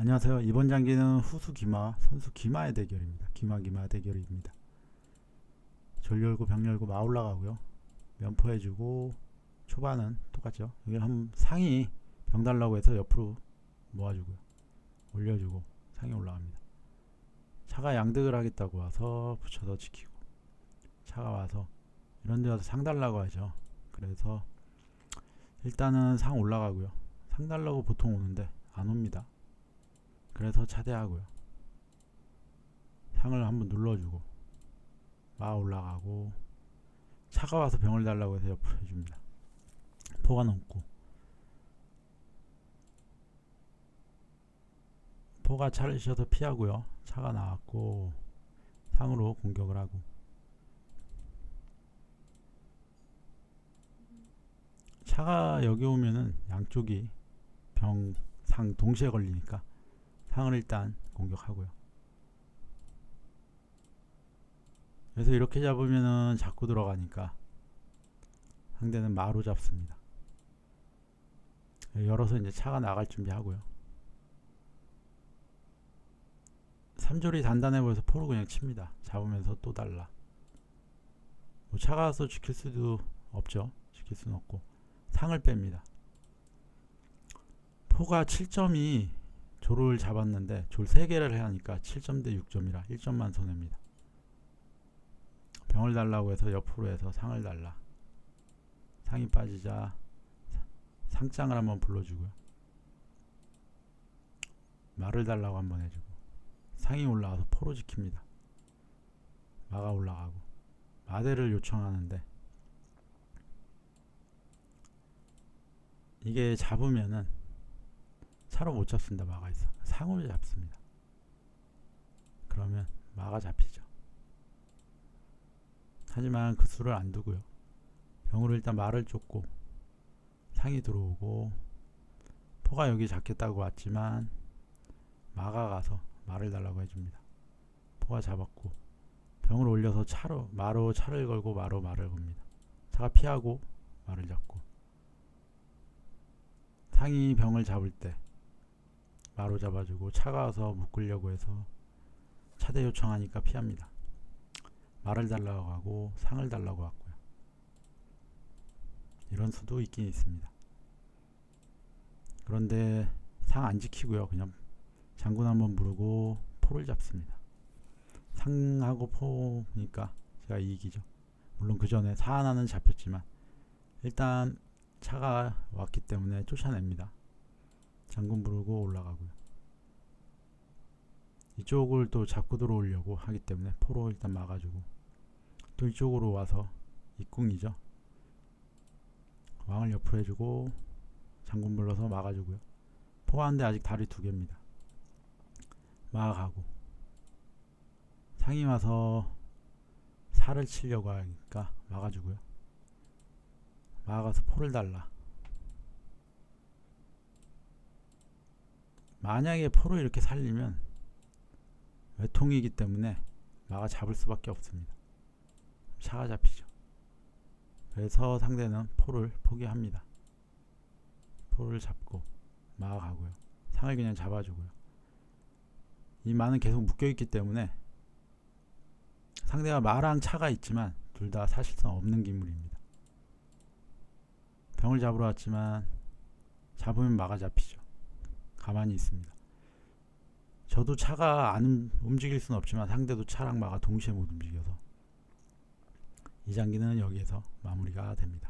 안녕하세요. 이번 장기는 후수 기마 선수 기마의 대결입니다. 기마 기마 대결입니다. 졸 열고 병 열고 마 올라가고요. 면포 해주고 초반은 똑같죠. 여기 한 상이 병 달라고 해서 옆으로 모아주고요. 올려주고 상이 올라갑니다. 차가 양득을 하겠다고 와서 붙여서 지키고 차가 와서 이런 데 와서 상 달라고 하죠. 그래서 일단은 상 올라가고요. 상 달라고 보통 오는데 안 옵니다. 그래서 차대하고요. 상을 한번 눌러주고 마 올라가고 차가 와서 병을 달라고 해서 옆으로 해줍니다. 포가 넘고 포가 차를 셔서 피하고요. 차가 나왔고 상으로 공격을 하고 차가 여기 오면은 양쪽이 병, 상 동시에 걸리니까 상을 일단 공격하고요. 그래서 이렇게 잡으면은 자꾸 들어가니까 상대는 마로 잡습니다. 열어서 이제 차가 나갈 준비하고요. 삼졸이 단단해 보여서 포로 그냥 칩니다. 잡으면서 또 달라. 뭐 차가 와서 지킬 수도 없죠. 지킬 수는 없고 상을 뺍니다. 포가 7점이 조를 잡았는데 졸 3개를 하니까 7점 대 6점이라 1점만 손해입니다. 병을 달라고 해서 옆으로 해서 상을 달라. 상이 빠지자 상장을 한번 불러주고요. 말을 달라고 한번 해주고 상이 올라와서 포로 지킵니다. 마가 올라가고 마대를 요청하는데 이게 잡으면은 차로 못 잡습니다. 마가 있어. 상으로 잡습니다. 그러면 마가 잡히죠. 하지만 그 수를 안 두고요. 병으로 일단 말을 쫓고 상이 들어오고 포가 여기 잡겠다고 왔지만 마가 가서 말을 달라고 해줍니다. 포가 잡았고 병을 올려서 차로 마로 차를 걸고 마로 말을 겁니다. 차가 피하고 말을 잡고 상이 병을 잡을 때 마로 잡아주고 차가 와서 묶으려고 해서 차대 요청하니까 피합니다. 말을 달라고 하고 상을 달라고 하고요. 이런 수도 있긴 있습니다. 그런데 상 안 지키고요. 그냥 장군 한번 부르고 포를 잡습니다. 상하고 포니까 제가 이기죠. 물론 그 전에 사 하나는 잡혔지만 일단 차가 왔기 때문에 쫓아냅니다. 장군 부르고 올라가고요. 이쪽을 또 잡고 들어오려고 하기 때문에 포로 일단 막아주고 또 이쪽으로 와서 입궁이죠. 왕을 옆으로 해주고 장군 불러서 막아주고요. 포가한데 아직 다리 두 개입니다. 막아가고 상이 와서 살을 치려고 하니까 막아주고요. 막아가서 포를 달라. 만약에 포로 이렇게 살리면 외통이기 때문에 마가 잡을 수밖에 없습니다. 차가 잡히죠. 그래서 상대는 포를 포기합니다. 포를 잡고 마가 가고요. 상을 그냥 잡아주고요. 이 마는 계속 묶여있기 때문에 상대가 마랑 차가 있지만 둘 다 사실상 없는 기물입니다. 병을 잡으러 왔지만 잡으면 마가 잡히죠. 가만히 있습니다. 저도 차가 안 움직일 수는 없지만 상대도 차랑 마가 동시에 못 움직여서 이 장기는 여기에서 마무리가 됩니다.